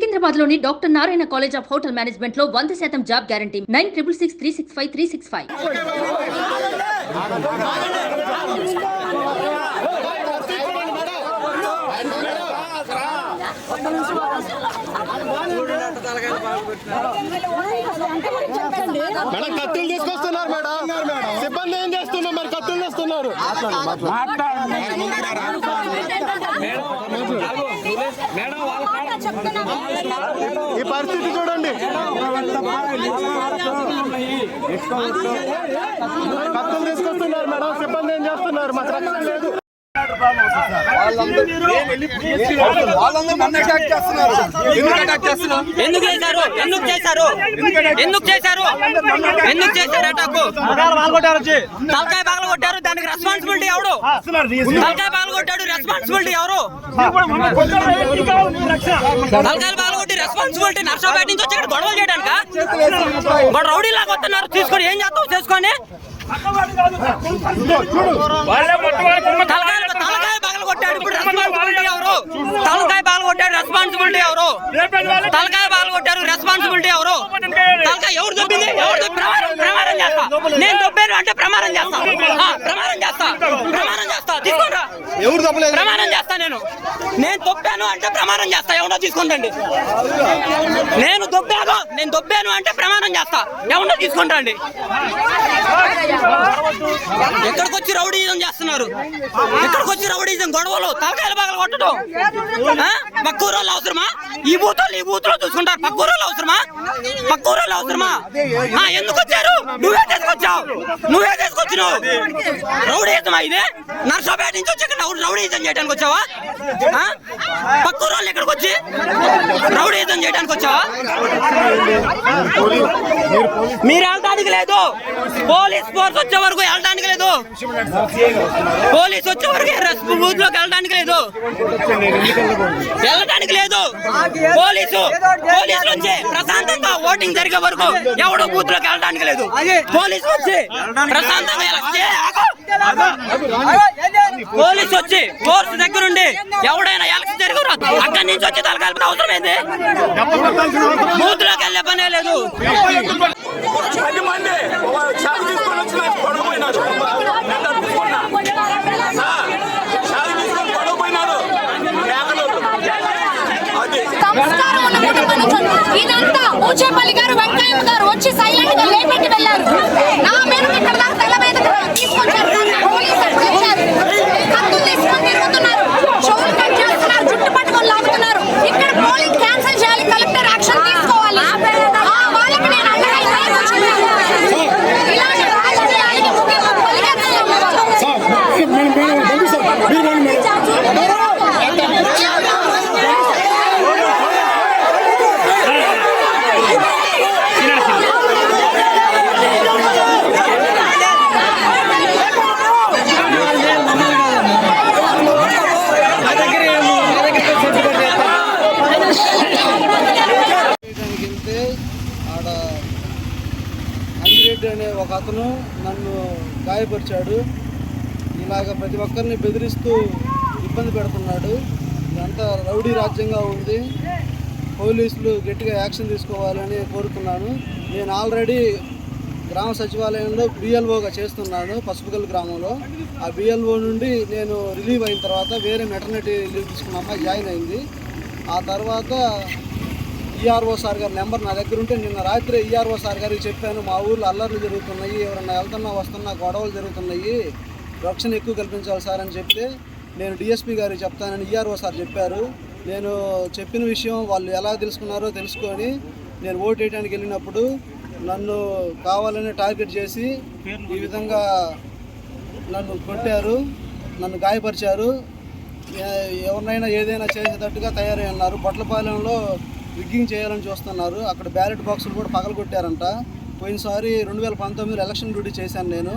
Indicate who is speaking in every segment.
Speaker 1: సికింద్రాబాద్లోని doctor Narayana college of hotel మేనేజ్మెంట్లో వంద శాతం job guarantee. Nine triple six three six five three six five.
Speaker 2: Madam కత్తులు తీసుకొస్తున్నారు madam. సిబ్బంది ఏం చేస్తున్నారు? మరి కత్తులు తెస్తున్నారు. ఈ పరిస్థితి చూడండి. కత్తులు తీసుకొస్తున్నారు మేడం. సిబ్బంది ఏం చేస్తున్నారు? మాకు రక్షణ లేదు
Speaker 3: వాళ్ళందరూ నన్ను అటాక్ చేస్తున్నారు ఎందుకు
Speaker 4: చేశారు ఎందుకు చేశారు ఎందుకు చేశారు ఎందుకు చేశారు తలకాయ పగల కొట్టారు దానికి రెస్పాన్సిబిలిటీ ఎవడు తలకాయ పగల కొట్టాడు రెస్పాన్సిబిలిటీ ఎవరు తలకాయలు పగల కొట్టి రెస్పాన్సిబిలిటీ నర్సాపేట నుంచి వచ్చి గొడవలు చేయడానికి గొడవ రౌడీ లాగా వస్తున్నారు తీసుకొని ఏం చేస్తావు చేసుకొని తలకాయ తలకాయ పగల కొట్టాడు ఇప్పుడు రెస్పాన్సిబిలిటీ ఎవరు? తలకాయ పగల కొట్టాడు రెస్పాన్సిబిలిటీ ఎవరు? తలకాయ పగల కొట్టారు రెస్పాన్సిబిలిటీ ఎవరు? తలకాయ ఎవరు దొబ్బింది? ఎవరు ప్రమారం చేస్తా. నేను దొబ్బాను అంటే ప్రమారం చేస్తా. ఆ, ప్రమారం చేస్తా. ప్రమారం చేస్తా. తీసుకోరా
Speaker 2: ఎవరు తప్పలేదు
Speaker 4: ప్రమాణం చేస్తా నేను. నేను దొబ్బాను అంటే ప్రమాణం చేస్తా. ఎవడో తీసుకుంటండి నేను దొబ్బాను నేను దొబ్బాను అంటే ప్రమాణం చేస్తా. ఎవడో తీసుకుంటండి ఎక్కడికి వచ్చి రౌడీజం చేస్తున్నారు? ఎక్కడికి వచ్చి రౌడీజం? గొడవలు తలకాయలు పగల కొట్టడం? పక్కూరోళ్ళు అవసరమా? ఈ బూతులు ఈ బూతులో చూసుకుంటారు. పక్కూరోళ్ళు అవసరమా? పక్కూరోళ్ళు అవసరమా? ఎందుకు వచ్చారు? నువ్వే తీసుకొచ్చావు. నువ్వే తీసుకొచ్చినావు. రౌడీజమా ఇదే? నర్సాపేట నుంచి వచ్చి ఇక్కడ రౌడీజం చేయడానికి వచ్చావా? ఆ? పక్కూరోళ్ళు ఇక్కడికి వచ్చి రౌడీజం చేయడానికి వచ్చావా? మీరు వెళ్ళడానికి లేదు. పోలీస్ ఫోర్స్ వచ్చే వరకు వెళ్ళడానికి లేదు. పోలీస్ వచ్చే వరకు బూత్లోకి వెళ్ళడానికి లేదు. వెళ్ళడానికి లేదు. పోలీసు పోలీసులు వచ్చి ప్రశాంతంగా ఓటింగ్ జరిగే వరకు ఎవడు బూత్లోకి వెళ్ళడానికి లేదు. పోలీసు వచ్చి ప్రశాంతంగా పోలీసు వచ్చి ఫోర్స్ దగ్గరుండి ఎవడైనా ఎలక్షన్ జరిగే అక్కడి నుంచి వచ్చి తలకాల్పిన అవసరం ఏంది? బూత్లోకి వెళ్ళే పనే లేదు.
Speaker 5: ఇదంతా గారు వెంకయ్య గారు వచ్చి సైలెంట్గా లేపెట్టి వెళ్ళారు. నా మీద ఇక్కడ దాకా తల మీద తీసుకొచ్చారు. కత్తులు తీసుకొని తిరుగుతున్నారు. చెవులు కట్ చేస్తున్నారు. జుట్టు పట్టుకొని లాగుతున్నారు. ఇక్కడ పోలింగ్ క్యాన్సిల్ చేయాలి. కలెక్టర్ యాక్షన్ తీసుకోవాలి. వాళ్ళకి నేను అండగా ఇలాంటి రాజకీయాలకి ముఖ్యంగా
Speaker 6: చేయడానికి వెళ్తే ఆడ అంజిరెడ్డి అనే ఒక అతను నన్ను గాయపరిచాడు. ఇలాగ ప్రతి ఒక్కరిని బెదిరిస్తూ ఇబ్బంది పెడుతున్నాడు. ఇదంతా రౌడీ రాజ్యంగా ఉంది. పోలీసులు గట్టిగా యాక్షన్ తీసుకోవాలని కోరుతున్నాను. నేను ఆల్రెడీ గ్రామ సచివాలయంలో బిఎల్ఓగా చేస్తున్నాను పసుపుగల్ గ్రామంలో. ఆ బిఎల్ఓ నుండి నేను రిలీవ్ అయిన తర్వాత వేరే మెటర్నిటీ లీవ్ తీసుకున్న అమ్మాయి జాయిన్ అయింది. ఆ తర్వాత ఈఆర్ఓ సార్ గారి నెంబర్ నా దగ్గర ఉంటే నిన్న రాత్రి ఈఆర్ఓ సార్ గారికి చెప్పాను మా ఊర్లో అల్లర్లు జరుగుతున్నాయి ఎవరన్నా వెళ్తున్నా వస్తున్నా గొడవలు జరుగుతున్నాయి రక్షణ ఎక్కువ కల్పించాలి సార్ అని చెప్తే నేను డిఎస్పీ గారు చెప్తానని ఈఆర్ఓ సార్ చెప్పారు. నేను చెప్పిన విషయం వాళ్ళు ఎలా తెలుసుకున్నారో తెలుసుకొని నేను ఓటు వేయడానికి వెళ్ళినప్పుడు నన్ను కావాలని టార్గెట్ చేసి ఈ విధంగా నన్ను కొట్టారు నన్ను గాయపరిచారు. ఎవరినైనా ఏదైనా చేసేటట్టుగా తయారై ఉన్నారు బొట్లపాలెంలో విగ్గింగ్ చేయాలని చూస్తున్నారు. అక్కడ బ్యాలెట్ బాక్సులు కూడా పగలగొట్టారంట. పోయినసారి రెండు వేల పంతొమ్మిదిలో ఎలక్షన్ డ్యూటీ చేశాను నేను.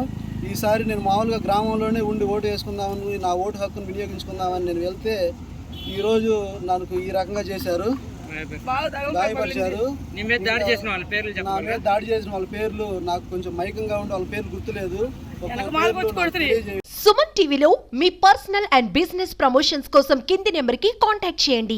Speaker 6: ఈసారి నేను మామూలుగా గ్రామంలోనే ఉండి ఓటు వేసుకుందామని నా ఓటు హక్కును వినియోగించుకుందామని నేను వెళ్తే ఈరోజు నాకు ఈ రకంగా చేశారు. గాయపరిచారు.
Speaker 4: నీ మీద దాడి చేసిన వాళ్ళ పేర్లు
Speaker 6: నా మీద దాడి చేసిన వాళ్ళ పేర్లు నాకు కొంచెం మైకంగా ఉండి వాళ్ళ పేర్లు గుర్తులేదు.
Speaker 7: సుమన్ టీవీలో మీ పర్సనల్ అండ్ బిజినెస్ ప్రమోషన్స్ కోసం కింది నెంబర్కి కాంటాక్ట్ చేయండి.